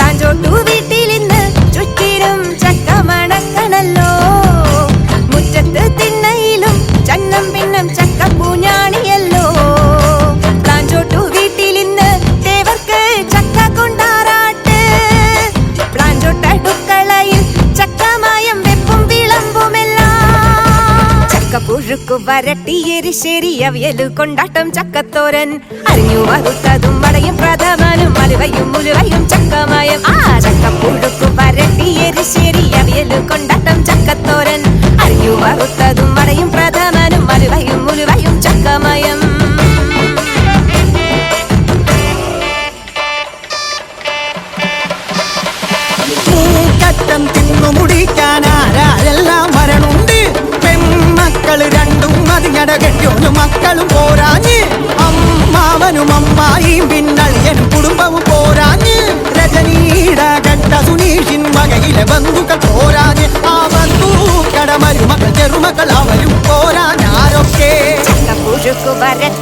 പ്ലാഞ്ചോട്ടു വീട്ടിലിന്ന് ചുറ്റിനും ചക്ക മണക്കണല്ലോ മുറ്റത്ത് തിണ്ണയിലും പിന്നം ചക്ക പൂഞ്ഞാണിയല്ലോ വീട്ടിലിന്ന് ദേവർക്ക് ചക്ക കൊണ്ടാറാട്ട്. പ്ലാഞ്ചോട്ടടുക്കളയിൽ ചക്കമായം വെപ്പും വിളമ്പുമെല്ലാം. ചക്ക പുഴുക്കു വരട്ടി എരിശ്ശേരി അവിയലു കൊണ്ടാട്ടം ചക്കത്തോരൻ. അറിഞ്ഞു വറുത്തതും വടയും പ്രഥമനും മലുവയും മുഴുവയും ചക്കമയം. ആ ചക്ക പുഴുക്കു വരട്ടി എരിശ്ശേരി അവിയലു കൊണ്ടാട്ടം ചക്കത്തോരൻ. അരിഞ്ഞു വറുത്തതും വടയും പ്രഥമനും മലുവയും മുഴുവയും ചക്കമയം. തിന്നു മുടിക്കാൻ ആരാരെല്ലാം അതിങ്ങട കെട്ടിയോനും മക്കളും പോരാഞ്ഞ്. അമ്മാവനും അമ്മായിയും പിന്നളിയനും കുടുംബവും പോരാഞ്ഞ്. രജനീട കണ്ട സുനീഷിൻ വകയിലെ ബന്ധുക്കൾ പോരാഞ്ഞ്. ആ ബന്ധുക്കട മരുമക്കൾ ചെറുമക്കൾ അവരും പോരാഞ്ഞാരൊക്കെ. പുഴുക്കു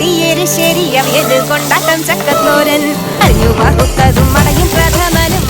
എരിശ്ശേരി അവിയലു കൊണ്ടാട്ടം ചക്കത്തോരൻ. അരിഞ്ഞു വറുത്തതും മടയും പ്രഥമനും.